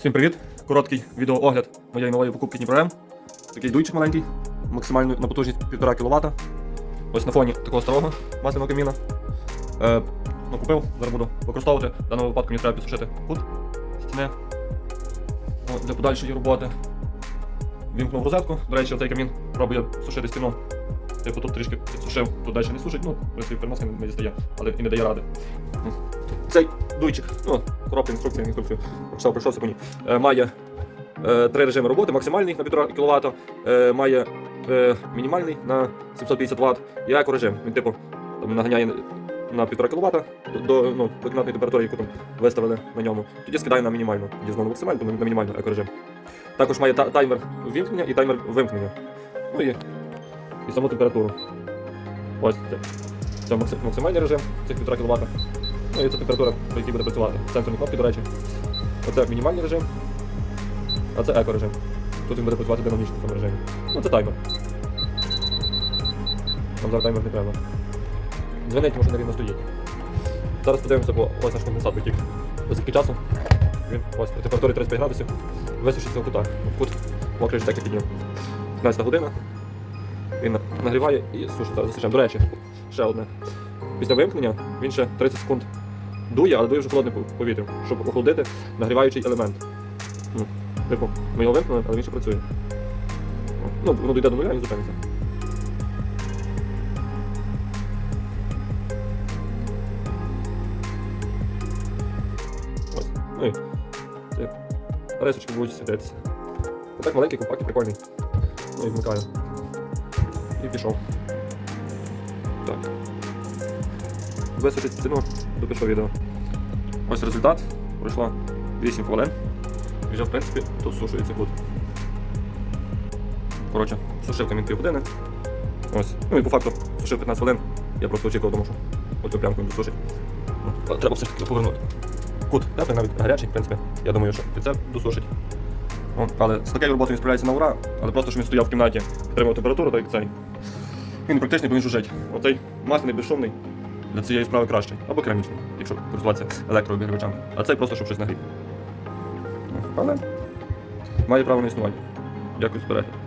Всім привіт! Короткий відеоогляд моєї нової покупки Дніпро М. Такий дуйчик маленький, максимальну на потужність 1,5 кВт. Ось на фоні такого старого масляного каміна. Е, ну, купив, зараз буду використовувати. В даному випадку мені треба підсушити кут стіни О, для подальшої роботи. Вімкнув розетку. До речі, цей камін пробує сушити стіну. Типу тут трішки підсушив, тут далі не сушить, ну, в принципі, переноска не дістає, але і не дає ради. Цей дуйчик, ну, коробка інструкція, інструкцію прочитав, пройшовся по. Е, має е, три режими роботи: максимальний на 1,5 кВт, е, має мінімальний на 750 Вт і екорежим. Він типу там, наганяє на 1,5 кВт до, ну, до кімнатної температури, яку там виставили на ньому. Тоді скидає на мінімальну. Тоді знову максимальну, на мінімальну екорежим. Також має та- таймер ввімкнення і таймер вимкнення. Ну і, і саму температуру. Ось це. Це максимальний режим цих 1,5 кВт. Ну і це температура, при якій буде працювати. Сенсорні кнопки, до речі. Оце мінімальний режим, а це еко-режим. Тут він буде працювати динамічно в цьому режимі. Ну це таймер. Нам зараз таймер не треба. Дзвонить, може рівно стоїть. Зараз подивимося, бо ось наш конденсат витік. Ось скільки часу. Він ось при температурі 35 градусів висушиться в кутах. В кут мокрий і підняв. 15 година. Він нагріває і сушить. Зараз засушимо. До речі, ще одне. Після вимкнення він ще 30 секунд дує, але дує вже холодним пов- повітрям, щоб охолодити нагріваючий елемент. Ну, Типу, ми його вимкнули, але він ще працює. Ну, воно дійде до нуля і він зупиниться. Ось. Ну і це рисочки будуть світитися. Отак маленький, компактний, прикольний. Ну і вмикаю. І пішов. Так. Висушить стіну, допишу відео. Ось результат. Пройшло 8 хвилин. І вже, в принципі, тут сушується кут. Коротше, сушив камін 3 години. Ось. Ну і по факту сушив 15 хвилин. Я просто очікував, тому що оцю плямку він досушить. Ну, треба все ж таки повернути. Кут теплий, навіть гарячий, в принципі. Я думаю, що і це досушить. О, але з такою роботою він справляється на ура, але просто що він стояв в кімнаті, підтримував температуру, так як цей. Він практичний, бо він жужить. Оцей масляний, безшумний для цієї справи кращий. Або керамічний, якщо користуватися електрообігрівачами. А цей просто щоб щось нагріти. Ну, Але має право на існування. Дякую за перегляд.